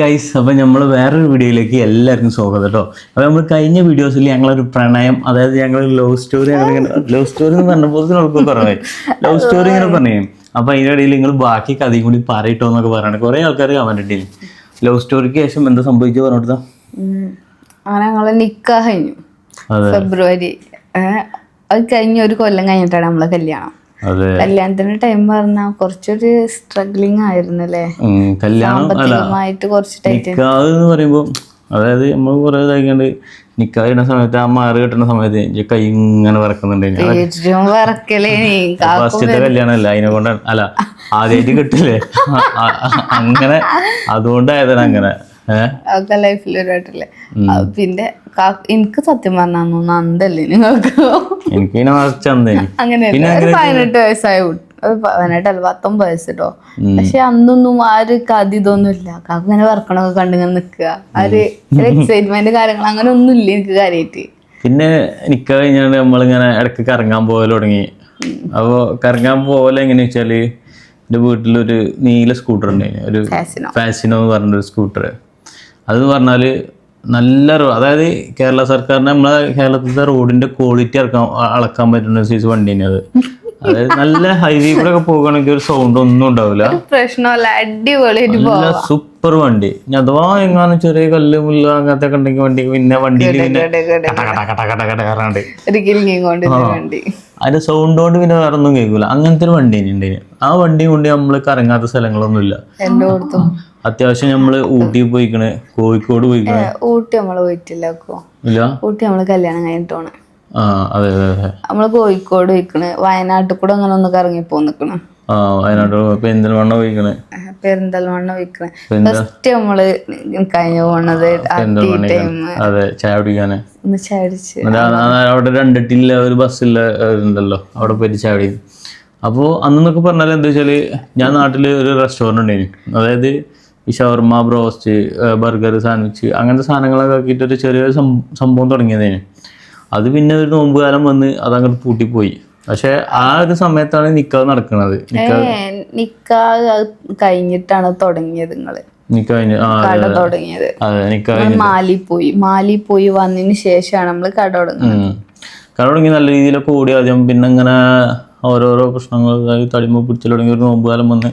Guys അപ്പൊ നമ്മൾ വേറൊരു വീഡിയോയിലേക്ക് എല്ലാവർക്കും സ്വാഗതം കേട്ടോ. അപ്പൊ നമ്മൾ കഴിഞ്ഞ വീഡിയോസിൽ ഞങ്ങളൊരു പ്രണയം അതായത് ഞങ്ങൾ ലവ് സ്റ്റോറി ലവ് സ്റ്റോറി എന്ന് പറഞ്ഞപ്പോൾ നമുക്ക് പറഞ്ഞു ലവ് സ്റ്റോറി ഇങ്ങനെ പറഞ്ഞു അപ്പൊ അതിന്റെ ഇടയിൽ നിങ്ങൾ ബാക്കി കഥയും കൂടി പറയട്ടോ എന്നൊക്കെ പറയണം. കുറെ ആൾക്കാർ ഇട്ടില്ല? ലവ് സ്റ്റോറിക്ക് ശേഷം എന്താ സംഭവിച്ചു പറഞ്ഞോട്ടാ. അങ്ങനെ നിക്കാഹ് കഴിഞ്ഞു. ഫെബ്രുവരി അത് കഴിഞ്ഞ ഒരു കൊല്ലം കഴിഞ്ഞിട്ടാണ് നമ്മളെ കല്യാണം. കല്യാണത്തിന്റെ ടൈം പറഞ്ഞാൽ കുറച്ചൊരു സ്ട്രഗ്ലിംഗ് ആയിരുന്നു അല്ലേ കല്യാണം പറയുമ്പോ സാമ്പത്തികമായിട്ട് കുറച്ച് എന്ന് പറയുമ്പോൾ അതായത് നമ്മൾ കുറെ ഇതായിക്കാണ്ട് നിക്കാതെ ഇടുന്ന സമയത്ത് ആ മാറി കിട്ടുന്ന സമയത്ത് എനിക്ക് കൈ ഇങ്ങനെ വിറക്കുന്നുണ്ട്. ഫസ്റ്റത്തെ കല്യാണമല്ല അതിനെ കൊണ്ടാണ് അല്ല ആദ്യമായിട്ട് കിട്ടില്ലേ? അങ്ങനെ. അതുകൊണ്ടായതാണ് അങ്ങനെ. ഒക്കെ ലൈഫിൽ പിന്നെ എനിക്ക് സത്യം പറഞ്ഞാൽ അന്തല്ലേ നിങ്ങൾക്ക്? എനിക്ക് അങ്ങനെ പതിനെട്ട് വയസ്സായ പതിനെട്ടല്ല പത്തൊമ്പത് വയസ്സ് കേട്ടോ പക്ഷെ അന്നൊന്നും ആ ഒരു കഥ ഇതൊന്നും ഇല്ല. കാക്ക ഇങ്ങനെ വർക്കണൊക്കെ കണ്ടിങ്ങനെ നിക്കുക ആ ഒരു എക്സൈറ്റ്മെന്റ് കാര്യങ്ങൾ അങ്ങനെ ഒന്നും ഇല്ല എനിക്ക് കാര്യമായിട്ട് പിന്നെ നിക്ക കഴിഞ്ഞാൽ നമ്മളിങ്ങനെ ഇടയ്ക്ക് കറങ്ങാൻ പോകൽ തുടങ്ങി. അപ്പോൾ കറങ്ങാൻ പോകൽ എങ്ങനെയാ വെച്ചാൽ എന്റെ വീട്ടിലൊരു നീല സ്കൂട്ടർ ഉണ്ടായിരുന്നു ഒരു ഫാസിനോ ഫാസിനോ എന്ന് പറഞ്ഞൊരു സ്കൂട്ടർ അതെന്ന് പറഞ്ഞാൽ നല്ല അതായത് കേരള സർക്കാരിന് നമ്മളെ കേരളത്തിലത്തെ റോഡിന്റെ ക്വാളിറ്റി അളക്കാൻ അളക്കാൻ പറ്റുന്ന സൈസ് വണ്ടി തന്നെയാണ് അത്. അതായത് നല്ല ഹൈവേ കൂടെ ഒക്കെ പോകുകയാണെങ്കിൽ ഒരു സൗണ്ട് ഒന്നും ഉണ്ടാവില്ല. പ്രശ്നമല്ല അടിപൊളി നല്ല സൂപ്പർ വണ്ടി. ഇനി അഥവാ എങ്ങാനും ചെറിയ കല്ല് മുല്ല അങ്ങനത്തെ ഒക്കെ ഉണ്ടെങ്കിൽ വണ്ടി പിന്നെ വണ്ടിയിൽ പിന്നെ കട കട കട കട കട കയറാണ്ട് ഒരു കിലിങ്ങി കൊണ്ട് വണ്ടി. അതിന്റെ സൗണ്ട് കൊണ്ട് പിന്നെ വേറെ ഒന്നും കേൾക്കൂല. അങ്ങനത്തെ ഒരു വണ്ടി ഉണ്ടായിരുന്നു ആ വണ്ടി കൊണ്ട് നമ്മൾ കറങ്ങാത്ത സ്ഥലങ്ങളൊന്നുമില്ല. ഇല്ല അത്യാവശ്യം നമ്മൾ ഊട്ടി പോയിക്കണ് കോഴിക്കോട് പോയിക്കണ്. ഊട്ടി നമ്മൾ പോയിട്ടില്ല അക്കോ ഇല്ല? ഊട്ടി നമ്മൾ കല്യാണം കഴിഞ്ഞിട്ടാണ്. നമ്മൾ കോഴിക്കോട് പോയിക്കണ്. വയനാട്ടിൽ കൂടെ അങ്ങനെ ഒന്ന് കറങ്ങി പോന്നിക്കണ് ആ വയനാട് പെരിന്തൽമണ്ണ പോയിക്കണ്. പെരിന്തൽമണ്ണ പോയിക്കണ്. ഫസ്റ്റ് നമ്മൾ കഴിഞ്ഞു പോണത് അതെ ചായ കുടിക്കാന്. ആ- ആ അവിടെ രണ്ടിട്ടില്ല ഒരു ബസ്സില്ല ഉണ്ടല്ലോ അവിടെ പോയിട്ട് ചായ കുടിക്കും. അപ്പോൾ അന്നൊക്കെ പറഞ്ഞാൽ എന്താ വെച്ചാൽ ഞാൻ നാട്ടിൽ ഒരു റെസ്റ്റോറന്റ് ഉണ്ടായിരുന്നു അതായത് ഈ ഷവർമ ബ്രോസ്റ്റ് ബർഗർ സാൻഡ്വിച്ച് അങ്ങനത്തെ സാധനങ്ങളൊക്കെ ആക്കിയിട്ട് ഒരു ചെറിയൊരു സംഭവം തുടങ്ങിയതേന് അത് പിന്നെ ഒരു നോമ്പ് കാലം വന്ന് അതങ്ങോട്ട് പൂട്ടിപ്പോയി. പക്ഷെ ആ ഒരു സമയത്താണ് നിക്കാഹ് നടക്കുന്നത് നിക്കാഹ് കഴിഞ്ഞിട്ടാണ് തുടങ്ങിയത് നിങ്ങൾ. കട തുടങ്ങിയത്. മാലി പോയി മാലി പോയി വന്നതിന് ശേഷമാണ് നമ്മൾ കട തുടങ്ങുന്നത്. കട തുടങ്ങി നല്ല രീതിയിലൊക്കെ ഓടി ആദ്യം പിന്നെ ഇങ്ങനെ ഓരോരോ പ്രശ്നങ്ങൾ തടിമ പിടിച്ചു തുടങ്ങി ഒരു നോമ്പ് കാലം വന്ന്.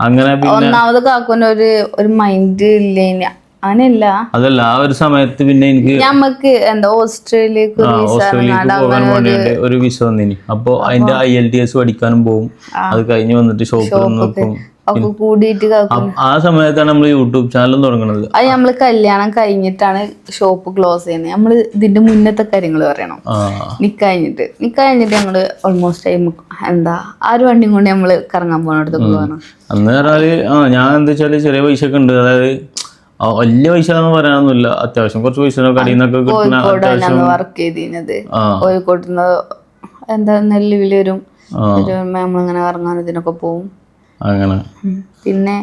അങ്ങനെ ഒന്നാമത് കാക്കുന്ന ഒരു ഒരു മൈൻഡ് ഇല്ലേനി. അങ്ങനെയല്ല. അതല്ല ആ ഒരു സമയത്ത് പിന്നെ എനിക്ക് നമുക്ക് എന്താ ഓസ്ട്രേലിയ ഓസ്ട്രേലിയക്ക് പോകാൻ വേണ്ടിയിട്ട് ഒരു വിസ വന്നിനി. അപ്പൊ അതിന്റെ ഐ എൽ ടി എസ് പഠിക്കാനും പോകും അത് കഴിഞ്ഞ് വന്നിട്ട് ഷോപ്പിൽ നോക്കും. കൂടിയിട്ട് ആ സമയത്താണ് നമ്മൾ യൂട്യൂബ് ചാനലും തുടങ്ങുന്നത് അത് നമ്മൾ കല്യാണം കഴിഞ്ഞിട്ടാണ് ഷോപ്പ് ക്ലോസ് ചെയ്യുന്നത് നമ്മൾ ഇതിന്റെ മുന്നത്തെ കാര്യങ്ങൾ പറയണം. നിക്കഴിഞ്ഞിട്ട് നിക്കഴിഞ്ഞിട്ട് ഞങ്ങൾ ഓൾമോസ്റ്റ് ടൈം എന്താ ആ ഒരു വണ്ടിയും കൊണ്ട് നമ്മൾ കറങ്ങാൻ പോണടുത്തൊക്കെ പോകണം അന്ന് പറഞ്ഞാൽ ആ ഞാൻ എന്താ വെച്ചാൽ ചെറിയ പൈസ ഒക്കെ ഉണ്ട്. അതായത് വലിയ പൈസ എന്ന് പറയാനൊന്നുമില്ല. അത്യാവശ്യം കുറച്ച് പൈസ കടയിൽ നിന്നൊക്കെ കിട്ടുന്ന കോഴിക്കോട് വർക്ക് ചെയ്തിരുന്നത്. കോഴിക്കോട്ട് എന്താ നെല്ലുവിൽ വരും. നമ്മളിങ്ങനെ ഇതിനൊക്കെ പോവും. അങ്ങനെ. പിന്നെ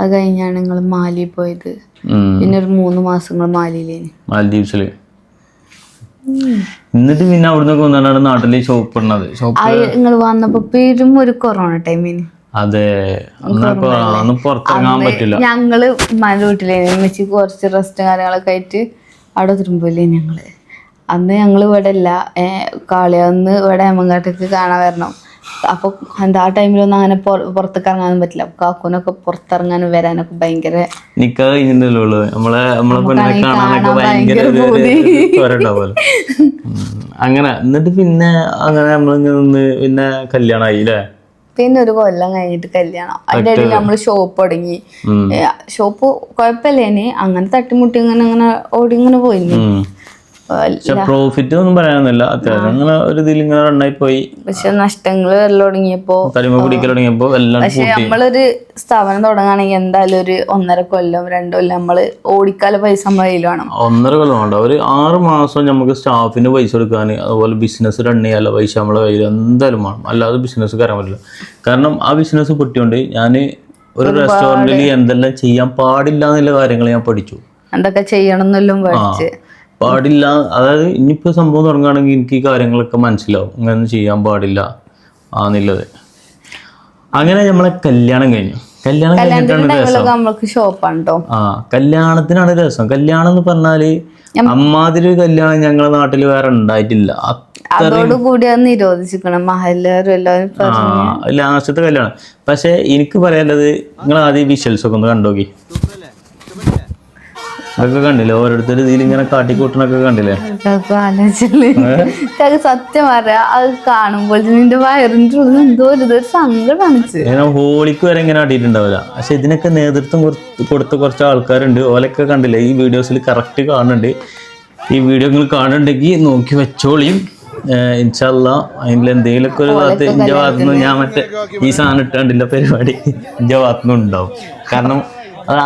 അത് കഴിഞ്ഞാണ് നിങ്ങൾ മാലി പോയത്. പിന്നെ ഒരു മൂന്ന് മാസങ്ങൾ മാലിയിലേന്. മാലദ്വീപ്സിൽ. എന്നിട്ട് പിന്നെ അവിടുന്ന് വന്നിട്ടാണ് നാട്ടിൽ ഷോപ്പ് ഇടുന്നത്. ഷോപ്പ് നിങ്ങൾ വന്നപ്പോ പേരും ഒരു കൊറോണ ടൈമിന് അതെ. അന്ന് പുറത്തിറങ്ങാൻ പറ്റില്ല. ഞങ്ങൾ മഴ വീട്ടിലേ വെച്ച് കുറച്ച് റെസ്റ്റ് കാര്യങ്ങളൊക്കെ ആയിട്ട് അവിടെ തിരുമ്പില്ലേ ഞങ്ങൾ. അന്ന് ഞങ്ങൾ ഇവിടെ ഇല്ല. കാളിയാന്ന് ഇവിടെ അമ്മങ്ങാട്ടേക്ക് കാണാൻ വരണം. അപ്പൊ എന്താ ആ ടൈമിലൊന്നും അങ്ങനെ പുറ- പുറത്തേക്ക് ഇറങ്ങാനും പറ്റില്ല. കാക്കൂനൊക്കെ പുറത്തിറങ്ങാനും വരാനൊക്കെ ഭയങ്കര കഴിഞ്ഞിട്ടല്ലേ നമ്മളെ നമ്മളെ പെണ്ണിനെ കാണാനൊക്കെ ഭയങ്കര. അങ്ങനെ. എന്നിട്ട് പിന്നെ അങ്ങനെ നമ്മളിങ്ങനെ നിന്ന് പിന്നെ കല്യാണമായി അല്ലേ? പിന്നെ ഒരു കൊല്ലം കഴിഞ്ഞിട്ട് കല്യാണം. അതിന്റെ ഇടയിൽ നമ്മൾ ഷോപ്പ് തുടങ്ങി. ഷോപ്പ് കുഴപ്പമില്ലേനി അങ്ങനെ തട്ടിമുട്ടി ഇങ്ങനെ അങ്ങനെ ഓടി ഇങ്ങനെ പോയിനി. ഉം. പക്ഷെ പ്രോഫിറ്റ് ഒന്നും പറയാനൊന്നുമില്ല. അത്യാവശ്യം അങ്ങനെ ഒരു ഇതിൽ ഇങ്ങനെ റണ്ണായി പോയി പക്ഷെ നഷ്ടങ്ങൾ വരൽ തുടങ്ങിയപ്പോ തടിമ പിടിക്കൽ തുടങ്ങിയപ്പോ എല്ലാം പക്ഷെ നമ്മളൊരു സ്ഥാപനം തുടങ്ങുകയാണെങ്കിൽ എന്തായാലും ഒരു ഒന്നര കൊല്ലം രണ്ട് കൊല്ലം നമ്മൾ ഓടിക്കാല പൈസ നമ്മളെ കയ്യിൽ വേണം. ഒന്നര കൊല്ലം വേണ്ട. ഒരു ആറ് മാസം നമുക്ക് സ്റ്റാഫിന് പൈസ കൊടുക്കാൻ അതുപോലെ ബിസിനസ് റൺ ചെയ്യാനുള്ള പൈസ നമ്മളെ കയ്യിൽ എന്തായാലും വേണം. അല്ലാതെ ബിസിനസ് കയറാൻ പറ്റില്ല. കാരണം ആ ബിസിനസ് പൊട്ടിയോണ്ട് ഞാൻ ഒരു റെസ്റ്റോറന്റിൽ എന്തെല്ലാം ചെയ്യാൻ പാടില്ല എന്നുള്ള കാര്യങ്ങൾ ഞാൻ പഠിച്ചു. എന്തൊക്കെ ചെയ്യണം എന്നെല്ലാം പഠിച്ച്. പാടില്ല. അതായത് ഇനിയിപ്പോൾ സംഭവം തുടങ്ങുകയാണെങ്കിൽ എനിക്ക് ഈ കാര്യങ്ങളൊക്കെ മനസ്സിലാവും. ഇങ്ങനെ ചെയ്യാൻ പാടില്ല ആന്നുള്ളത്. അങ്ങനെ നമ്മളെ കല്യാണം കഴിഞ്ഞു. കല്യാണം കഴിഞ്ഞിട്ടാണ് രസം. ആ കല്യാണത്തിനാണ് രസം. കല്യാണം എന്ന് പറഞ്ഞാൽ അമ്മാതിരി കല്യാണം ഞങ്ങളെ നാട്ടിൽ വേറെ ഉണ്ടായിട്ടില്ല. അ- അതോടുകൂടി അത് നിരോധിച്ചിരിക്കണം. മഹല്ലേരും എല്ലാവരും ആ ലാസ്റ്റത്തെ കല്യാണം. പക്ഷെ എനിക്ക് പറയാനുള്ളത് നിങ്ങൾ ആദ്യം വിഷ്വൽസ് ഒക്കെ ഒന്ന് കണ്ടോക്കി. അതൊക്കെ കണ്ടില്ലേ? ഓരോരുത്തർ ഇതിൽ ഇങ്ങനെ കാട്ടിക്കൂട്ടണൊക്കെ കണ്ടില്ലേ? ആലോചിച്ചില്ലേ? സത്യം പറയാ. അത് കാണുമ്പോൾ നിന്റെ വയറിന്റെ ഉള്ളിൽ എന്തോ ഒരു സങ്കടമാണ് ഹോളിക്ക് വരെ ഇങ്ങനെ ആട്ടിയിട്ടുണ്ടാവില്ല പക്ഷെ ഇതിനൊക്കെ നേതൃത്വം കൊടുത്ത കുറച്ച് ആൾക്കാരുണ്ട്. ഓലൊക്കെ കണ്ടില്ലേ? ഈ വീഡിയോസിൽ കറക്റ്റ് കാണുന്നുണ്ട്. ഈ വീഡിയോ നിങ്ങൾ കാണുന്നുണ്ടെങ്കിൽ നോക്കി വെച്ചോളിയും. ഇൻഷല്ല അതിൽ എന്തെങ്കിലുമൊക്കെ ഒരു ഭാഗത്ത് ഇന്ത്യ ഭാഗത്തുനിന്ന് ഞാൻ മറ്റേ ഈ സാധനം ഇട്ടാണ്ടില്ല പരിപാടി. ഇന്ത്യ ഭാഗത്തുനിന്ന് ഉണ്ടാവും. കാരണം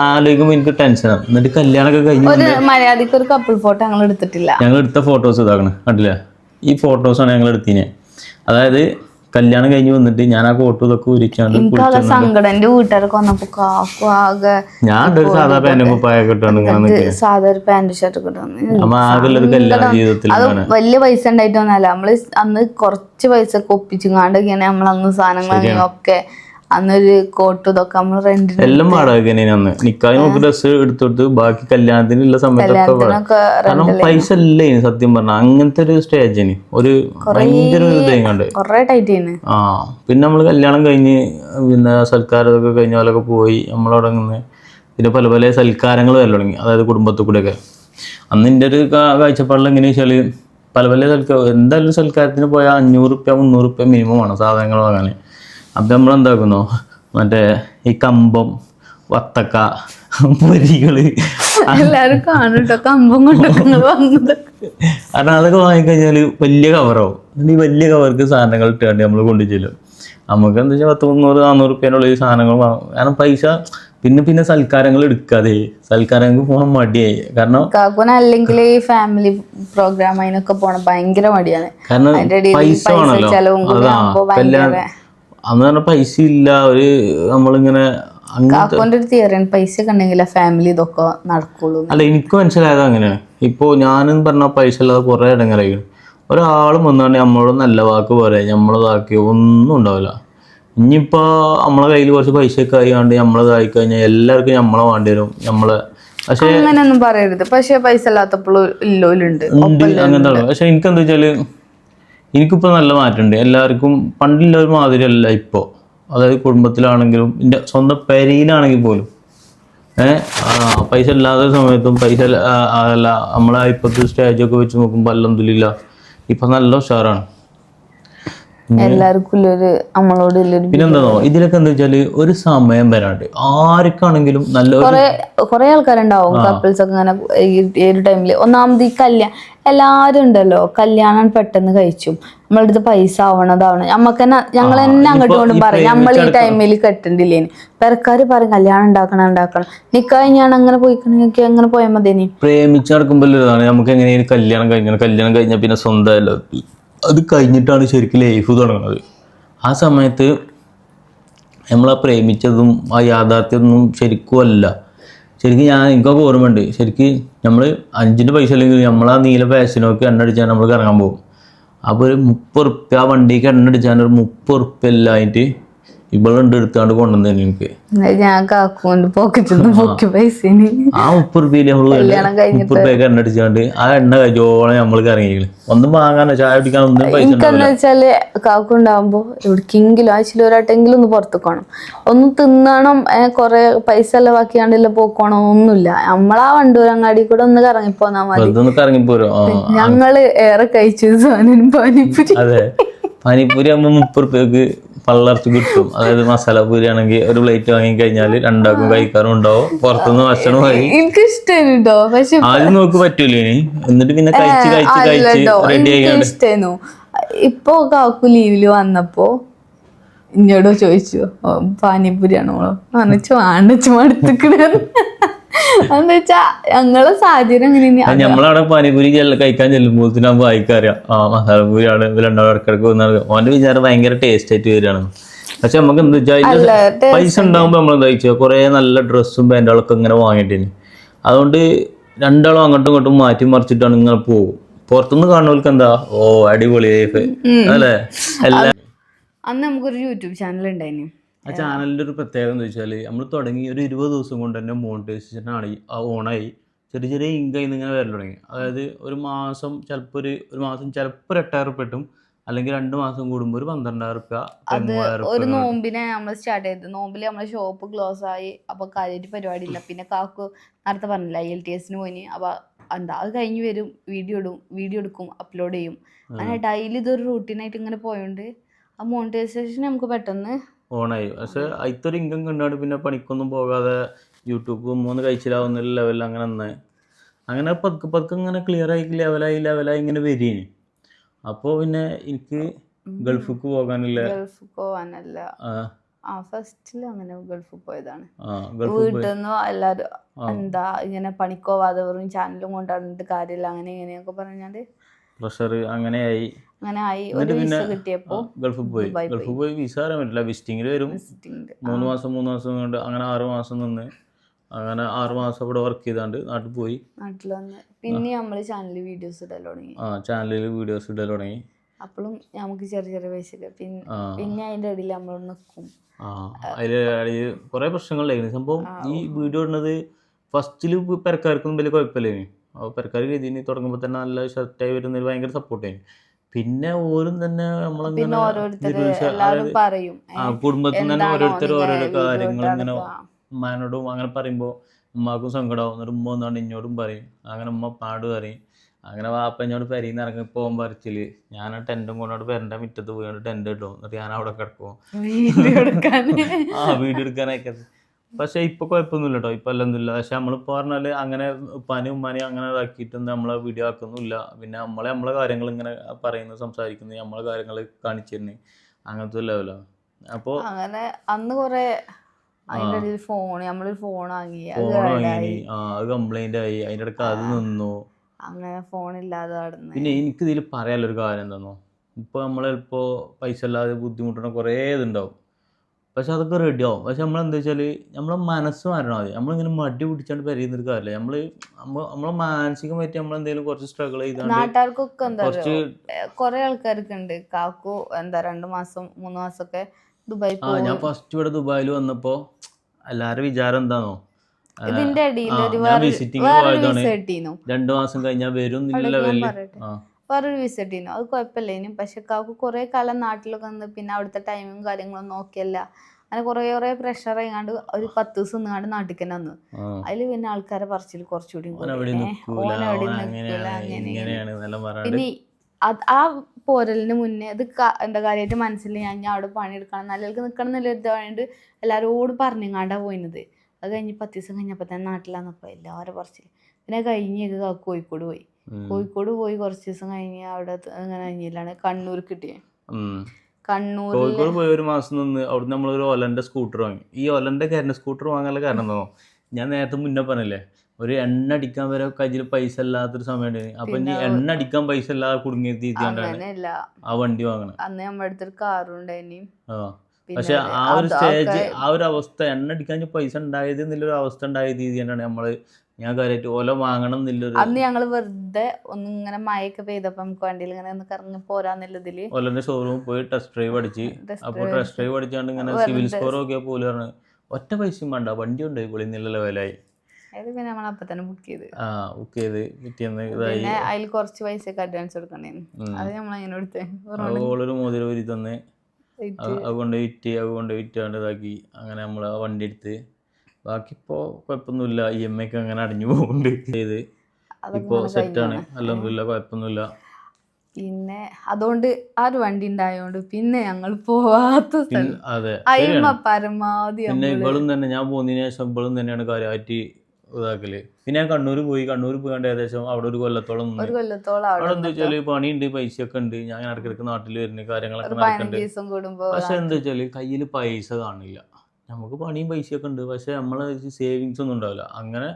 ആലോചിക്കുമ്പോൾ എനിക്ക് ടെൻഷനാണ് എന്നിട്ട് കല്യാണമൊക്കെ കഴിഞ്ഞു ഒരു മര്യാദയ്ക്ക് ഒരു കപ്പിൾ ഫോട്ടോ ഞങ്ങൾ എടുത്തിട്ടില്ല. ഞങ്ങൾ എടുത്ത ഫോട്ടോസ് ഇതാക്കണ്. കണ്ടില്ല? ഈ ഫോട്ടോസാണ് ഞങ്ങൾ എടുത്തിനെ. അതായത് കല്യാണം കഴിഞ്ഞ് വന്നിട്ട് ഞാൻ ആ ഫോട്ടോ ഇതൊക്കെ ഉരിച്ചാണ്ട് എനിക്കുള്ള സങ്കടം എന്റെ വീട്ടുകാരൊക്കെ വന്നപ്പോ കാക്കു ആകെ ഞാൻ ഒരു സാധാ പാന്റും കുപ്പായൊക്കെ ഇട്ടാണ് ഇങ്ങനെ നിൽക്കുക സാധാ ഒരു പാന്റ് ഷർട്ട് അമ്മ കല്യാണ ജീവിതത്തിൽ അത് വലിയ പൈസ ഉണ്ടായിട്ടൊന്നല്ല നമ്മൾ അന്ന് കുറച്ച് പൈസ ഒക്കെ ഒപ്പിച്ചുങ്ങാണ്ടൊക്കെയാണ് നമ്മൾ അന്ന് സാധനങ്ങൾ ഒക്കെ അന്നൊരു കോട്ട് ഇതൊക്കെ നമ്മൾ റെന്റിന് എല്ലാം വാടക അന്ന്. നിക്കായി നമുക്ക് ഡ്രസ്സ് എടുത്തെടുത്ത് ബാക്കി കല്യാണത്തിനുള്ള സമയത്തൊക്കെ. കാരണം പൈസ ഇല്ലേ സത്യം പറഞ്ഞ? അങ്ങനത്തെ ഒരു സ്റ്റേജിന് ഒരു ഭയങ്കര ചെയ്യുന്നു ആ പിന്നെ നമ്മൾ കല്യാണം കഴിഞ്ഞ് പിന്നെ സൽക്കാരതൊക്കെ കഴിഞ്ഞ പോലൊക്കെ പോയി നമ്മളവിടെ നിന്ന് പിന്നെ പല പല സൽക്കാരങ്ങൾ വരൽ തുടങ്ങി. അതായത് കുടുംബത്തിൽ കൂടെയൊക്കെ. അന്ന് എന്റെ ഒരു കാഴ്ചപ്പാടിൽ എങ്ങനെ വെച്ചാൽ പല പല സൽക്കാരം എന്തായാലും സൽക്കാരത്തിന് പോയാൽ അഞ്ഞൂറ് റുപ്യ മുന്നൂറ് റുപ്യ മിനിമം ആണ് സാധനങ്ങൾ വാങ്ങാൻ അപ്പം നമ്മൾ എന്താക്കുന്നു മറ്റേ ഈ കമ്പം വത്തക്ക പൊരികൾ. എല്ലാരും കാണുട്ടോ കമ്പം വന്നത്. കാരണം അതൊക്കെ വാങ്ങിക്കഴിഞ്ഞാൽ വലിയ കവറാവും ഈ വലിയ കവർക്ക് സാധനങ്ങൾ ഇട്ടാണ്ട് നമ്മൾ കൊണ്ടു ചെല്ലും നമുക്ക് എന്താ വെച്ചാൽ പത്ത് മുന്നൂറ് നാനൂറ് റുപ്യേന്റെ ഈ സാധനങ്ങൾ വാങ്ങും കാരണം പൈസ പിന്നെ പിന്നെ സൽക്കാരങ്ങൾ എടുക്കാതെ സൽക്കാരങ്ങൾക്ക് പോകാൻ മടിയായി. കാരണം കാക്കുന അല്ലെങ്കിൽ ഈ ഫാമിലി പ്രോഗ്രാം അതിനൊക്കെ പോണം ഭയങ്കര മടിയാണ്. കാരണം പൈസ കൂടി അതാ. അന്ന് പറഞ്ഞ പൈസ ഇല്ല ഒരു നമ്മളിങ്ങനെ അങ്ങ് കാക്കുന്റെ ഒരു തിയറിയാണ് പൈസ ഫാമിലി ഇതൊക്കെ നടക്കുള്ളൂ അല്ല എനിക്ക് മനസ്സിലായത് അങ്ങനെയാണ്. ഇപ്പോൾ ഞാനെന്ന് പറഞ്ഞ പൈസ ഇല്ലാതെ കുറേ ഇടങ്ങറായിരിക്കും ഒരാളും വന്നാണ്ട് നമ്മളോട് നല്ല വാക്ക് പറയാം നമ്മളതാക്കി ഒന്നും ഉണ്ടാവില്ല. ഇനിയിപ്പോൾ നമ്മളെ കയ്യിൽ കുറച്ച് പൈസ ഒക്കെ ആയിക്കാണ്ട് നമ്മളതായി കഴിഞ്ഞാൽ എല്ലാവർക്കും നമ്മളെ വേണ്ടി വരും നമ്മളെ പക്ഷേ അങ്ങനെയൊന്നും പറയരുത്. പക്ഷേ പൈസ ഇല്ലാത്തപ്പോഴും ഇല്ലോലുണ്ട്. അങ്ങനത്തെ. പക്ഷെ എനിക്ക് എന്താ വെച്ചാൽ എനിക്കിപ്പോൾ നല്ല മാറ്റമുണ്ട്. എല്ലാവർക്കും പണ്ടില്ല ഒരു മാതിരി അല്ല ഇപ്പോൾ അതായത് കുടുംബത്തിലാണെങ്കിലും എന്റെ സ്വന്തം പെരയിലാണെങ്കിൽ പോലും. പൈസ ഇല്ലാത്ത സമയത്തും പൈസ അല്ല നമ്മളെ ഇപ്പോഴത്തെ സ്റ്റേജൊക്കെ വെച്ച് നോക്കുമ്പോൾ അല്ലെന്തില്ല ഇപ്പം നല്ല ഉഷാറാണ്. എല്ലാവർക്കും ഒരു നമ്മളോട് പിന്നെന്താണോ ഇതിലൊക്കെ എന്താ വെച്ചാൽ ഒരു സമയം വരാണ്ട്. ആർക്കാണെങ്കിലും നല്ല കുറെ ആൾക്കാരുണ്ടാവും കപ്പിൾസ് ഒക്കെ ഇങ്ങനെ ഈ- ഒരു ടൈമിൽ ഒന്നാമത് ഈ കല്യാണം എല്ലാരും ഉണ്ടല്ലോ. കല്യാണം പെട്ടെന്ന് കഴിച്ചു. നമ്മളെ അടുത്ത് പൈസ ആവണതാവണം നമ്മക്ക് തന്നെ ഞങ്ങൾ തന്നെ അങ്ങോട്ട് കൊണ്ട് പറയും. നമ്മൾ ഈ ടൈമിൽ കെട്ടണ്ടില്ലേ പെരക്കാര് പറയും കല്യാണം ഉണ്ടാക്കണം ഉണ്ടാക്കണം നിക്കായി ഞാൻ അങ്ങനെ പോയിക്കണെങ്കിൽ അങ്ങനെ പോയാൽ മതി പ്രേമിച്ച് നടക്കുമ്പോൾ നമുക്ക് എങ്ങനെയാണ് കല്യാണം കഴിഞ്ഞാൽ കല്യാണം കഴിഞ്ഞാൽ പിന്നെ സ്വന്തമല്ല അത് കഴിഞ്ഞിട്ടാണ് ശരിക്കും ലൈഫ് തുടങ്ങുന്നത്. ആ സമയത്ത് നമ്മൾ പ്രേമിച്ചതും ആ യാഥാർത്ഥ്യമൊന്നും ശരിക്കും അല്ല. ശരിക്കും ഞാൻ എനിക്കൊക്കെ ഓർമ്മയുണ്ട്. ശരിക്കും നമ്മൾ അഞ്ചിന്റെ പൈസ അല്ലെങ്കിൽ നമ്മളാ നീല ഫാഷനൊക്കെ എണ്ണ അടിച്ചാൽ നമ്മൾ കറങ്ങാൻ പോകും. അപ്പോൾ ഒരു മുപ്പത് റുപ്യ വണ്ടിക്ക് എണ്ണ അടിച്ചാൽ ഒരു മുപ്പത് റുപ്യ ഇല്ലായിട്ട് ഇവളുണ്ട് എടുത്താണ്ട് എനിക്ക്. ഞാൻ പോക്കറ്റിൽ നിന്ന് പൊക്കി ആ നമ്മൾ എണ്ണ അടിച്ചാണ്ട് ആ എണ്ണ കഴിച്ചോളം നമ്മൾ കറങ്ങിയില്ല ഒന്നും വാങ്ങാനോ ചായ കുടിക്കാൻ ഒന്നും പൈസ എനിക്കെന്ന് വെച്ചാൽ കാക്കുണ്ടാവുമ്പോ എവിടേക്കെങ്കിലും ആഴ്ചയിൽ ഒരാട്ടെങ്കിലും ഒന്ന് പുറത്ത് പോകണം ഒന്ന് തിന്നണം കൊറേ പൈസ എല്ലാം ബാക്കിയാണ്ടല്ല പോക്കോണം ഒന്നുമില്ല. നമ്മളാ വണ്ടൂരങ്ങാടി കൂടെ ഒന്ന് കറങ്ങിപ്പോന്നാ മതി. കറങ്ങിപ്പോരും? ഞങ്ങൾ ഏറെ കഴിച്ചു സാധനം പാനിപ്പുരി. അതെ പാനിപ്പൂരി മുപ്പത് പള്ളർച്ച് കിട്ടും. അതായത് മസാല പൂരി ആണെങ്കിൽ ഒരു പ്ലേറ്റ് വാങ്ങി കഴിഞ്ഞാൽ രണ്ടാക്കും കഴിക്കാറും ഉണ്ടാവും. പുറത്തുനിന്ന് ഭക്ഷണം വാങ്ങി. എനിക്ക് ഇഷ്ടമായിരുന്നു പക്ഷെ ആദ്യം നോക്ക് പറ്റൂലേ? എന്നിട്ട് പിന്നെ കഴിച്ച് കഴിച്ച് കഴിച്ച് റെഡി ആയിട്ടു ഇപ്പൊ കാക്കു ലീവിൽ വന്നപ്പോ ഇഞ്ഞോടോ ചോദിച്ചു പാനിപ്പൂരിയാണോ? അന്നച്ചു ആണ്ടച്ചു മടുത്തിക്കണ എന്താ വെച്ചാ ഞങ്ങളെ സാഹചര്യം എങ്ങനെയാ നമ്മളവിടെ പാനിപൂരി കഴിക്കാൻ ചെല്ലുമ്പോൾ ആ വായിക്കറിയാം ആ മസാലപൂരി ആണ് ഇടക്കിടക്ക് വന്നാൽ ഓന്റെ വിചാരം ഭയങ്കര ടേസ്റ്റ് ആയിട്ട് വരികയാണ് പക്ഷെ നമുക്ക് എന്താ വെച്ചാൽ പൈസ ഉണ്ടാകുമ്പോൾ നമ്മൾ എന്താ വെച്ചാൽ കുറേ നല്ല ഡ്രസ്സും പാന്റുകളൊക്കെ ഇങ്ങനെ വാങ്ങിയിട്ടിന്. അതുകൊണ്ട് രണ്ടാളും അങ്ങോട്ടും ഇങ്ങോട്ടും മാറ്റി മറിച്ചിട്ടാണ് ഇങ്ങനെ പോകും പുറത്തുനിന്ന് കാണുന്നവർക്ക് എന്താ ഓ അടിപൊളി ലൈഫ് അല്ലേ? അന്ന് നമുക്കൊരു യൂട്യൂബ് ചാനൽ ഉണ്ടായിരുന്നു ആ ചാനലിന്റെ ഒരു പ്രത്യേകത എന്ന് വെച്ചാൽ നമ്മൾ തുടങ്ങി ഒരു ഇരുപത് ദിവസം കൊണ്ട് തന്നെ മോണിറ്റൈസേഷൻ ആണ് ഓണായി ചെറിയ ചെറിയ ഇൻകം ഇങ്ങനെ വരൽ തുടങ്ങി. അതായത് ഒരു മാസം ചിലപ്പോൾ ഒരു ഒരു മാസം ചിലപ്പോൾ ഒരു എട്ടായിരം റുപ്യ കിട്ടും. അല്ലെങ്കിൽ രണ്ട് മാസം കൂടുമ്പോൾ ഒരു പന്ത്രണ്ടായിരം റുപ്യ ഒരു നോമ്പിനെ നമ്മൾ സ്റ്റാർട്ട് ചെയ്തു നോമ്പിൽ നമ്മളെ ഷോപ്പ് ക്ലോസ് ആയി അപ്പോൾ കാര്യമായിട്ട് പരിപാടി ഇല്ല. പിന്നെ കാക്കു നേരത്തെ പറഞ്ഞില്ല ഐ എൽ ടി എസിന് പോയി അപ്പോൾ എന്താ അത് കഴിഞ്ഞ് വരും വീഡിയോ ഇടും വീഡിയോ എടുക്കും അപ്ലോഡ് ചെയ്യും. അങ്ങനെ ഡെയിലി ഇതൊരു റൂട്ടീനായിട്ട് ഇങ്ങനെ പോയോണ്ട് ആ മോണിറ്റൈസേഷൻ നമുക്ക് പെട്ടെന്ന് ഓണായി. പക്ഷെ അതിത്തൊരു ഇൻകം കണ്ടാണ് പിന്നെ പണിക്കൊന്നും പോകാതെ യൂട്യൂബ് മൂന്ന് കഴിച്ചിലാവുന്ന ലെവലിൽ അങ്ങനെ നിന്ന്. അങ്ങനെ പതുക്കെ പതുക്കെ ഇങ്ങനെ ക്ലിയർ ആയി ലെവലായി ലെവലായി ഇങ്ങനെ വരികയാണ്. അപ്പോൾ പിന്നെ എനിക്ക് ഗൾഫിക്ക് പോകാനില്ല ഗൾഫിക്ക് പോകാനല്ല. ആ, ഫസ്റ്റിൽ അങ്ങനെ ഗൾഫിൽ പോയതാണ്. വീട്ടിൽ നിന്ന് എല്ലാവരും എന്താ ഇങ്ങനെ പണിക്കോവാതെ വെറും ചാനലും കൊണ്ടാടിട്ട് കാര്യമില്ല അങ്ങനെ ഇങ്ങനെയൊക്കെ പറഞ്ഞാണ്ട് പ്രഷർ അങ്ങനെയായി. അങ്ങനെ ആയി ഒരു വിസ കിട്ടിയപ്പോ ഗൾഫിൽ പോയി. ഗൾഫിൽ പോയി വിസ അറിയാൻ പറ്റില്ല. വിസിറ്റിംഗിൽ വരും. മൂന്ന് മാസം മൂന്ന് മാസം കൊണ്ട് അങ്ങനെ ആറ് മാസം നിന്ന് അങ്ങനെ ആറ് മാസം ഇവിടെ വർക്ക് ചെയ്താണ്ട് നാട്ടിൽ പോയി. നാട്ടിൽ വന്ന്. പിന്നെ നമ്മൾ ചാനലിൽ വീഡിയോസ് ഇടൽ തുടങ്ങി. ആ ചാനലിൽ വീഡിയോസ് ഇടൽ തുടങ്ങി. അപ്പോഴും നമുക്ക് ചെറിയ ചെറിയ പൈസ പിന്നെ പിന്നെ അതിന്റെ ഇടയിൽ നമ്മൾ നിൽക്കും അതിൽ കുറേ പ്രശ്നങ്ങളുണ്ടായിരുന്നു സംഭവം ഈ വീഡിയോ ഇടുന്നത് ഫസ്റ്റിൽ പെരക്കാർക്കൊന്നും വലിയ കുഴപ്പമില്ലായിരുന്നു അപ്പോൾ പെരക്കാർ രീതിയിൽ തുടങ്ങുമ്പോൾ തന്നെ നല്ല ഷർട്ടായി വരുന്നതിൽ ഭയങ്കര സപ്പോർട്ടായിരുന്നു പിന്നെ ഓരും തന്നെ നമ്മളിങ്ങനെ എല്ലാവരും പറയും ആ കുടുംബത്തിൽ തന്നെ ഓരോരുത്തർ ഓരോരോ കാര്യങ്ങൾ ഇങ്ങനെ ഉമ്മാനോടും അങ്ങനെ പറയുമ്പോൾ ഉമ്മാക്കും സങ്കടമാവും എന്നിട്ട് ഉമ്മ ഒന്നാണ്ട് ഇഞ്ഞോടും പറയും. അങ്ങനെ ഉമ്മ പാട് പറയും. അങ്ങനെ വാപ്പ എന്നോട് പെരീന്ന് ഇറങ്ങി പോകാൻ പറിച്ചിൽ. ഞാൻ ആ ടെന്റും കൊണ്ടോട് പെരന്റെ മുറ്റത്ത് പോയി ടെന്റ് ഇട്ടു എന്നിട്ട് ഞാൻ അവിടെ കിടക്കും വീട് ആ വീഡിയോ എടുക്കാനൊക്കെ പക്ഷെ ഇപ്പൊ കുഴപ്പമൊന്നുമില്ല കേട്ടോ ഇപ്പൊ അല്ലെന്നില്ല പക്ഷെ നമ്മളിപ്പോ പറഞ്ഞാൽ അങ്ങനെ പനി ഉമ്മാനി അങ്ങനെ ഇതാക്കിയിട്ടൊന്നും നമ്മളെ വീഡിയോ ആക്കുന്നില്ല പിന്നെ നമ്മളെ നമ്മളെ കാര്യങ്ങൾ ഇങ്ങനെ പറയുന്നു സംസാരിക്കുന്നു നമ്മളെ കാര്യങ്ങൾ കാണിച്ചു തരുന്നു അങ്ങനത്തെ ഒരു അപ്പോ അങ്ങനെ അന്ന് കൊറേ അതിന്റെ ഇടയിൽ ഫോൺ നമ്മളൊരു ഫോൺ വാങ്ങി. ഫോൺ കേടായി വാങ്ങി. ആ അത് കംപ്ലൈന്റ് ആയി. അതിന്റെ ഇടയ്ക്ക് അത് നിന്നു. അങ്ങനെ ഫോൺ ഇല്ലാതെ നടന്ന്. പിന്നെ എനിക്ക് ഇതിൽ പറയാനുള്ള ഒരു കാര്യം എന്താണോ ഇപ്പൊ നമ്മളിപ്പോ പൈസ ഇല്ലാതെ ബുദ്ധിമുട്ടുന്ന കുറേ ഇതുണ്ടാവും. പക്ഷെ അതൊക്കെ റെഡി ആവും. പക്ഷെ നമ്മൾ എന്താ വെച്ചാൽ നമ്മളെ മനസ്സ് മാറണം മതി നമ്മളിങ്ങനെ മടി പിടിച്ചാണ്ട് പെരിയുന്നൊരു കാര്യമില്ല നമ്മൾ നമ്മളെ മാനസികമായിട്ട് നമ്മൾ എന്തെങ്കിലും കുറച്ച് സ്ട്രഗിൾ ചെയ്താൽ നാട്ടുകാർക്കൊക്കെ എന്താ കൊറേ ആൾക്കാർക്ക് ഉണ്ട് കാക്കു എന്താ രണ്ടു മാസം മൂന്ന് മാസമൊക്കെ ദുബായി ആ ഞാൻ ഫസ്റ്റ് ഇവിടെ ദുബായിൽ വന്നപ്പോൾ എല്ലാവരും വിചാരം എന്താണോ ഇതിന്റെ ഇടയിൽ രണ്ടു മാസം കഴിഞ്ഞാൽ വരും ലെവലിൽ ആ. വേറൊരു വിസ കിട്ടീനു അത് കുഴപ്പമില്ല. ഇനി പക്ഷെ കാക്കു കുറെ കാലം നാട്ടിലൊക്കെ നിന്ന് പിന്നെ അവിടുത്തെ ടൈമും കാര്യങ്ങളും നോക്കിയല്ല. അങ്ങനെ കുറെ കുറെ പ്രഷർ ആയിക്കാണ്ട് ഒരു പത്ത് ദിവസം നിന്നാണ്ട് നാട്ടിൽ തന്നെ വന്നു അതിൽ അതിൽ പിന്നെ ആൾക്കാരെ പറച്ചിൽ കുറച്ചുകൂടി പിന്നെ ആ പോരലിന് മുന്നേ അത് എന്താ കാര്യമായിട്ട് മനസ്സിൽ ഞാൻ ഞാൻ അവിടെ പണിയെടുക്കണം. നല്ലവർക്ക് നിൽക്കണം എന്നുള്ള ഇത് വേണ്ടി എല്ലാവരോടും പറഞ്ഞങ്ങാണ്ടാ പോയിനത്. അത് കഴിഞ്ഞ് പത്ത് ദിവസം കഴിഞ്ഞപ്പോൾ തന്നെ നാട്ടിലാന്നപ്പോൾ എല്ലാവരും പറച്ചിൽ. പിന്നെ കഴിഞ്ഞ് കോഴിക്കോട് പോയി. കോഴിക്കോട് പോയി കുറച്ച് ദിവസം കഴിഞ്ഞ് അവിടെ അങ്ങനെ കഴിഞ്ഞില്ലാണ് കണ്ണൂർ കിട്ടിയത് കണ്ണൂർ കോഴിക്കോട് പോയി ഒരു മാസം നിന്ന് അവിടെ നമ്മൾ ഒരു ഒലന്റെ സ്കൂട്ടർ വാങ്ങി. ഈ ഒലന്റെ കരണ്ട് സ്കൂട്ടർ വാങ്ങാനുള്ള കാരണം എന്താണോ ഞാൻ നേരത്തെ മുന്നേ പറഞ്ഞില്ലേ ഒരു എണ്ണ അടിക്കാൻ വരെ കയ്യിൽ പൈസ ഇല്ലാത്തൊരു സമയം അപ്പൊ ഇനി എണ്ണ അടിക്കാൻ പൈസ ഇല്ലാതെ കുടുങ്ങിയത് ആ വണ്ടി വാങ്ങണം അന്ന് നമ്മുടെ അടുത്തൊരു കാറും ഉണ്ടായിനി ആ. പക്ഷെ ആ ഒരു സ്റ്റേജ് ആ ഒരു അവസ്ഥ എണ്ണ അടിക്കാൻ പൈസ ഉണ്ടായത് എന്നുള്ളൊരു അവസ്ഥ ഉണ്ടായ രീതിയാണ് നമ്മൾ ഞാൻ കാര്യമായിട്ട് ഓല വാങ്ങണം എന്നുള്ളൊരു അന്ന് ഞങ്ങൾ വെറുതെ ഒന്നിങ്ങനെ മഴയൊക്കെ പെയ്തപ്പോ നമുക്ക് വണ്ടിയിൽ ഇങ്ങനെ ഒന്ന് കറങ്ങി പോരാന്നുള്ളതിൽ ഓലന്റെ ഷോറൂമിൽ പോയി ടെസ്റ്റ് ഡ്രൈവ് അടിച്ച് അപ്പൊ അപ്പോൾ ടെസ്റ്റ് ഡ്രൈവ് അടിച്ചാണ്ട് ഇങ്ങനെ സിവിൽ സ്കോർ ഒക്കെ പോലെ പറഞ്ഞു ഒറ്റ പൈസയും വേണ്ട വണ്ടി ഉണ്ടായി പൊളി എന്നുള്ള ലെവലായി പിന്നെ നമ്മൾ അപ്പൊ തന്നെ ബുക്ക് ചെയ്ത്. ആ ബുക്ക് ചെയ്ത് പിറ്റേന്ന് ഇതായി. അതിൽ കുറച്ച് പൈസ അഡ്വാൻസ് അത് നമ്മൾ അങ്ങനെ കൊടുത്തേ. അത് ഓളൊരു മോതിരം ഒരു തന്ന്. അതുകൊണ്ട് അത് കൊണ്ട് വിറ്റ് അതുകൊണ്ട് വിറ്റാണ്ട് ഇതാക്കി. അങ്ങനെ നമ്മൾ ആ വണ്ടി എടുത്ത് ബാക്കി ഇപ്പോൾ കുഴപ്പമൊന്നുമില്ല ഇ എം ഐക്ക് അങ്ങനെ അടിഞ്ഞു പോകുന്നുണ്ട് ചെയ്ത്. ഇപ്പോൾ സെറ്റാണ് അല്ലെന്നില്ല കുഴപ്പമൊന്നുമില്ല പിന്നെ അതുകൊണ്ട് ആ ഒരു വണ്ടി ഉണ്ടായോണ്ട് പിന്നെ ഞങ്ങൾ പോവാത്ത അയിമ പരമാവധി പിന്നെ ഇവളും തന്നെ ഞാൻ പോകുന്നതിന് ശേഷം ഇവളും തന്നെയാണ് കാര്യമായിട്ട് ഇതാക്കൽ. പിന്നെ ഞാൻ കണ്ണൂർ പോയി. കണ്ണൂർ പോയാണ്ട് ഏകദേശം അവിടെ ഒരു കൊല്ലത്തോളം ഒരു കൊല്ലത്തോളം അവിടെ എന്താ വെച്ചാൽ പണിയുണ്ട് പൈസ ഒക്കെ ഉണ്ട്. ഞാൻ ഇടയ്ക്കിടയ്ക്ക് നാട്ടിൽ വരുന്ന കാര്യങ്ങളൊക്കെ നടക്കുന്നുണ്ട് പക്ഷെ എന്താ വെച്ചാൽ കയ്യിൽ പൈസ കാണില്ല. നമുക്ക് പണിയും പൈസയൊക്കെ ഉണ്ട്. പക്ഷെ നമ്മളെ സേവിങ്സ് ഒന്നും ഉണ്ടാവില്ല. അങ്ങനെ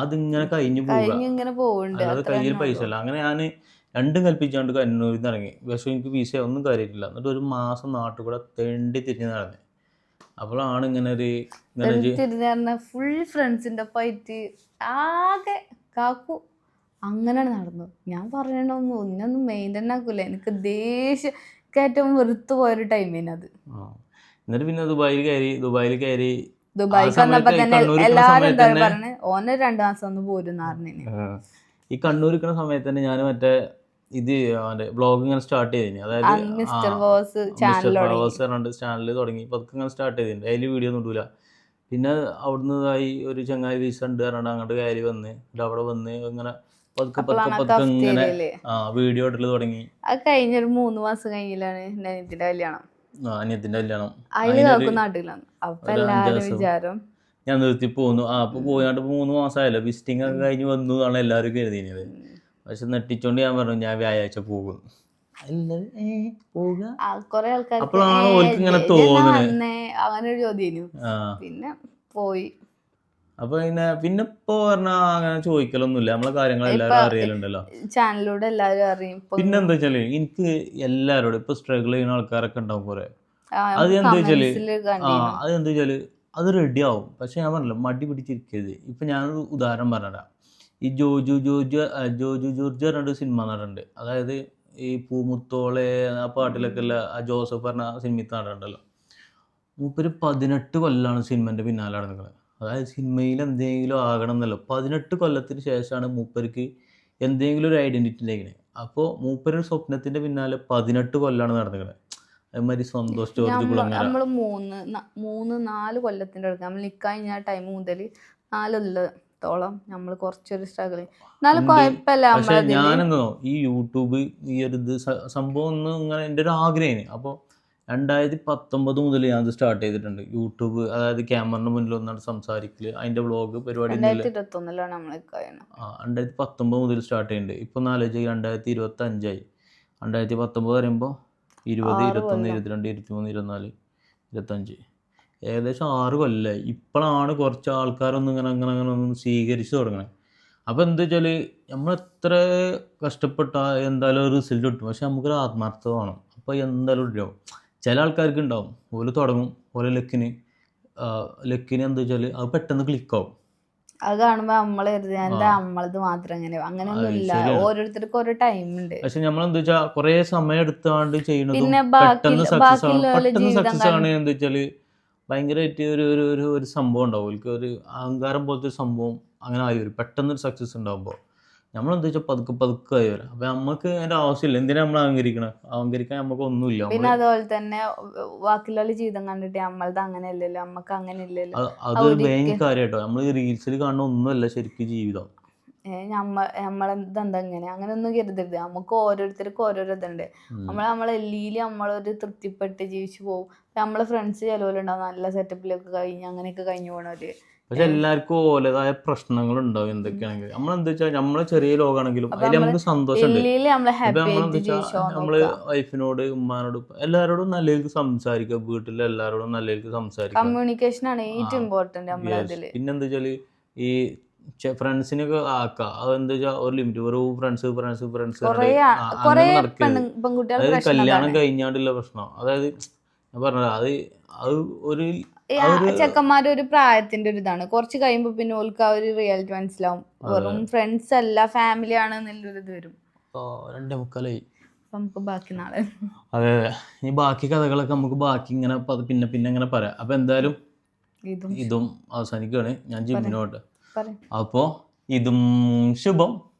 അതിങ്ങനെ കഴിഞ്ഞു പോവുണ്ട് അല്ലാതെ കയ്യിൽ പൈസ അല്ല അങ്ങനെ ഞാൻ രണ്ടും കൽപ്പിച്ചാണ്ട് കണ്ണൂരിൽ നിന്ന് ഇറങ്ങി. പക്ഷെ എനിക്ക് പൈസ ഒന്നും കാര്യമായിട്ടില്ല എന്നിട്ട് ഒരു മാസം നാട്ടിൽ കൂടെ തെണ്ടി തിരിഞ്ഞ് നടന്നേ. അപ്പോഴാണ് ഇങ്ങനെ ഒരു ഇങ്ങനെ ഫുൾ ഫ്രണ്ട്സിന്റെ ഒപ്പമായിട്ട് ആകെ കാക്കു അങ്ങനെയാണ് നടന്നു ഞാൻ പറയണൊന്നും ഒന്നൊന്നും മെയിന്റെയിൻ ആക്കൂല. എനിക്ക് ദേഷ്യം ഏറ്റവും വെറുത്തു പോയൊരു ടൈമിനത്. എന്നിട്ട് പിന്നെ ദുബായിൽ കയറി ദുബായിൽ കയറി ദുബായിക്ക് വന്നപ്പോ തന്നെ എല്ലാരും എന്താ ഓന് രണ്ടു മാസം ഒന്ന് പറഞ്ഞു ഈ കണ്ണൂർ നിൽക്കുന്ന സമയത്ത് തന്നെ ഞാൻ മറ്റേ ഇത് ബ്ലോഗ് ഇങ്ങനെ സ്റ്റാർട്ട് ചെയ്തിന്. അതായത് മിസ്റ്റർ ബോസ് പറഞ്ഞിട്ട് ചാനൽ തുടങ്ങി. പതുക്കെ ഇങ്ങനെ സ്റ്റാർട്ട് ചെയ്തിട്ടുണ്ട് അതിൽ വീഡിയോ ഒന്നും ഇടൂല. പിന്നെ അവിടുന്ന് ആയി ഒരു ചങ്ങായി വീസ ഉണ്ട് പറഞ്ഞിട്ട് അങ്ങോട്ട് കയറി വന്ന്. എന്നിട്ട് അവിടെ വന്ന് ഇങ്ങനെ പതുക്കെ പതുക്കെ പതുക്കെ ഇങ്ങനെ വീഡിയോ ഇടൽ തുടങ്ങി. അത് കഴിഞ്ഞൊരു മൂന്ന് മാസം കഴിഞ്ഞില്ലാണ് നനിത്തിന്റെ കല്യാണം. അനിയത്തിന്റെ കല്യാണം. അതിനൊരു- നാട്ടിലാണ് അപ്പൊ ദിവസം. വിചാരം ഞാൻ നിർത്തി പോന്നു. ആ അപ്പൊ പോയാണ്ട് മൂന്ന് മാസമായല്ലോ വിസിറ്റിംഗ് ഒക്കെ കഴിഞ്ഞ് വന്നു എന്നാണ് എല്ലാവരും കരുതിയത് പക്ഷെ നെട്ടിച്ചോണ്ട് ഞാൻ പറഞ്ഞു ഞാൻ വ്യാഴാഴ്ച പോകും. അപ്പോഴാണ് ഓർക്ക് ഇങ്ങനെ തോന്നുന്നത്. അങ്ങനെ ഒരു ചോദ്യം പിന്നെ പോയി. അപ്പൊ പിന്നെ പിന്നെ ഇപ്പൊ പറഞ്ഞാ അങ്ങനെ ചോദിക്കലൊന്നുമില്ല. നമ്മളെ കാര്യങ്ങൾ എല്ലാവരും അറിയലുണ്ടല്ലോ. ചാനലിലൂടെ എല്ലാവരും അറിയും. പിന്നെ എന്താ വെച്ചാൽ എനിക്ക് എല്ലാരോടും ഇപ്പൊ സ്ട്രഗിൾ ചെയ്യുന്ന ആൾക്കാരൊക്കെ ഉണ്ടാവും കുറെ. അത് എന്താ വെച്ചാൽ ആ അത് എന്താ വെച്ചാൽ അത് റെഡി ആവും. പക്ഷെ ഞാൻ പറഞ്ഞല്ലോ മടി പിടിച്ചിരിക്കരുത്. ഇപ്പൊ ഞാനൊരു ഉദാഹരണം പറഞ്ഞുതരാം ഈ ജോജു ജോർജ് ആ, ജോജു ജോർജ് പറഞ്ഞൊരു സിനിമ നടനുണ്ട്. അതായത് ഈ പൂമുത്തോളെ ആ പാട്ടിലൊക്കെ ഉള്ള ആ ജോസഫ് പറഞ്ഞ സിനിമ നടണ്ടല്ലോ മൂപ്പര് പതിനെട്ട് കൊല്ലാണ് സിനിമന്റെ പിന്നാലെ നടക്കുന്നത് അതായത് സിനിമയിൽ എന്തെങ്കിലും ആകണം എന്നല്ലോ പതിനെട്ട് കൊല്ലത്തിന് ശേഷമാണ് മൂപ്പർക്ക് എന്തെങ്കിലും ഒരു ഐഡന്റിറ്റി ഉണ്ടായിരുന്നത് അപ്പോൾ മൂപ്പരുടെ സ്വപ്നത്തിന്റെ പിന്നാലെ പതിനെട്ട് കൊല്ലമാണ് നടക്കുന്നത് അതേമാതിരി സന്തോഷ് ജോർജ് കുളങ്ങര. മൂന്ന് മൂന്ന് നാല് കൊല്ലത്തിന്റെ അടുത്ത് നമ്മൾ നിക്കാൻ ടൈം മുതൽ നാലുള്ള കൊല്ലത്തോളം നമ്മൾ കുറച്ചൊരു സ്ട്രഗിൾ എന്നാലും. കുഴപ്പമില്ല പക്ഷെ ഞാനെന്നോ ഈ യൂട്യൂബ് ഈ ഒരു ഇത് സംഭവം ഒന്ന് ഇങ്ങനെ എന്റെ ഒരു ആഗ്രഹമാണ് അപ്പോൾ രണ്ടായിരത്തി പത്തൊമ്പത് മുതൽ ഞാൻ ഇത് സ്റ്റാർട്ട് ചെയ്തിട്ടുണ്ട്. യൂട്യൂബ് അതായത് ക്യാമറിന് മുന്നിൽ ഒന്നാണ് സംസാരിക്കൽ. അതിന്റെ വ്ളോഗ് പരിപാടി രണ്ടായിരത്തി പത്തൊമ്പത് മുതൽ സ്റ്റാർട്ട് ചെയ്യുന്നുണ്ട് ഇപ്പൊ നാലോചിക്ക് രണ്ടായിരത്തി ഇരുപത്തി അഞ്ചായി രണ്ടായിരത്തി പത്തൊമ്പത് പറയുമ്പോൾ ഇരുപത് ഇരുപത്തൊന്ന്. ഇരുപത്തിരണ്ട് ഇരുപത്തിമൂന്ന് ഇരുപത്തിനാല് ഇരുപത്തഞ്ച്. ഏകദേശം ആറ് കൊല്ലമായി ഇപ്പോഴാണ് കുറച്ച് ആൾക്കാരൊന്നും ഇങ്ങനെ അങ്ങനെ അങ്ങനെ ഒന്ന് സ്വീകരിച്ചു തുടങ്ങണേ. അപ്പോൾ എന്താ വെച്ചാൽ നമ്മൾ എത്ര കഷ്ടപ്പെട്ട എന്തായാലും റിസൾട്ട് കിട്ടും. പക്ഷെ നമുക്കൊരു ആത്മാർത്ഥത വേണം. അപ്പോൾ എന്തായാലും ഉണ്ടാവും ചില ആൾക്കാർക്ക് ഉണ്ടാവും ഓൽ തുടങ്ങും. ഓലെ ലക്കിന്. ലക്കിന് എന്താ വെച്ചാൽ അത് പെട്ടെന്ന് ക്ലിക്കാവും അത് കാണുമ്പോ നമ്മൾ എന്താ നമ്മളത് മാത്രം അങ്ങനെ അങ്ങനെയൊന്നുമില്ല ഓരോരുത്തർക്കും ഓരോ ടൈം ഉണ്ട്. പക്ഷെ നമ്മൾ എന്താ വെച്ചാൽ കുറെ സമയം എടുത്താണ്ട് ബാക്കി- പെട്ടെന്ന് സക്സസ് ആണ് പെട്ടെന്ന് സക്സസ് ആണ് എന്താ വെച്ചാൽ ഭയങ്കരമായിട്ട് ഒരു ഒരു ഒരു ഒരു സംഭവം ഉണ്ടാവും. ഒരു അഹങ്കാരം പോലത്തെ ഒരു സംഭവം അങ്ങനെ ആയി വരും. പെട്ടെന്ന് ഒരു സക്സസ് ഉണ്ടാകുമ്പോൾ നമ്മൾ എന്താ വെച്ചാൽ പതുക്കെ പതുക്കെ ആയി വരും. അപ്പൊ നമുക്ക് അതിന്റെ ആവശ്യമില്ല. എന്തിനാ നമ്മൾ അഹങ്കരിക്കണം? അഹങ്കരിക്കാൻ നമുക്ക് ഒന്നുമില്ല. പിന്നെ അതുപോലെ തന്നെ ബാക്കിയുള്ള ജീവിതം കണ്ടിട്ട് നമ്മളത് അങ്ങനെ അല്ലല്ലോ നമുക്ക് അങ്ങനെ ഇല്ലല്ലോ അത് അത് മെയിൻ കാര്യം കേട്ടോ നമ്മൾ റീൽസിൽ കാണുന്ന ഒന്നുമല്ല ശരിക്കും ജീവിതം. നമ്മ നമ്മളെന്താ ഇങ്ങനെ? അങ്ങനെ ഒന്നും കരുതരുത്. നമുക്ക് ഓരോരുത്തർക്കും ഓരോരോ ഇതുണ്ട്. നമ്മൾ നമ്മളെ എല്ലിയിൽ നമ്മളൊരു തൃപ്തിപ്പെട്ട് ജീവിച്ചു പോകും നമ്മളെ ഫ്രണ്ട്സ് ചിലവരുണ്ടാവും. നല്ല സെറ്റപ്പിലൊക്കെ കഴിഞ്ഞ് അങ്ങനെയൊക്കെ കഴിഞ്ഞു പോണവര്. പക്ഷെ എല്ലാവർക്കും ഓലതായ പ്രശ്നങ്ങൾ ഉണ്ടാവും എന്തൊക്കെയാണെങ്കിൽ നമ്മൾ എന്താ വെച്ചാൽ നമ്മളെ ചെറിയ ലോകമാണെങ്കിലും അപ്പൊ അതിൽ നമുക്ക് സന്തോഷമുണ്ട്. നമ്മളെ നമ്മളെന്താ വൈഫിനോട് ഉമ്മാനോട് എല്ലാവരോടും നല്ല രീതിക്ക് സംസാരിക്കുക. വീട്ടിൽ എല്ലാവരോടും നല്ല രീതിക്ക് സംസാരിക്കുക. കമ്മ്യൂണിക്കേഷൻ ആണ് ഏറ്റവും. ഇമ്പോർട്ടന്റ്. പിന്നെന്താ വെച്ചാൽ ഈ ഫ്രണ്ട്സിനൊക്കെ ആക്കുക അതെന്താ വെച്ചാൽ ഒരു ലിമിറ്റ് ഒരു ഫ്രണ്ട്സ് ഫ്രണ്ട്സ് ഫ്രണ്ട്സ് അതായത് കല്യാണം. കഴിഞ്ഞാണ്ടുള്ള പ്രശ്നം. അതായത് ഞാൻ പറഞ്ഞത് അത് അത് ഒരു ആ ഒരു- പ്രായത്തിന്റെ ഒരു ഇതാണ്. കുറച്ച് കഴിയുമ്പോ പിന്നെ ഓൾക്ക് ആ ഒരു റിയാലിറ്റി മനസ്സിലാവും. വെറും ഫ്രണ്ട്സ് അല്ല ഫാമിലി ആണ് എന്നുള്ളൊരു ഇത് വരും. ആ, രണ്ടേ മുക്കാലായി. നമുക്ക് ബാക്കി നാളെ. അതെ അതെ. ഈ ബാക്കി കഥകളൊക്കെ നമുക്ക് ബാക്കി ഇങ്ങനെ പിന്നെ പിന്നെ ഇങ്ങനെ പറയാം. അപ്പൊ എന്തായാലും ഇതും അവസാനിക്കുകയാണ്. ഞാൻ ജിമ്മിനോട്ട് അപ്പോ ഇതും ശുഭം.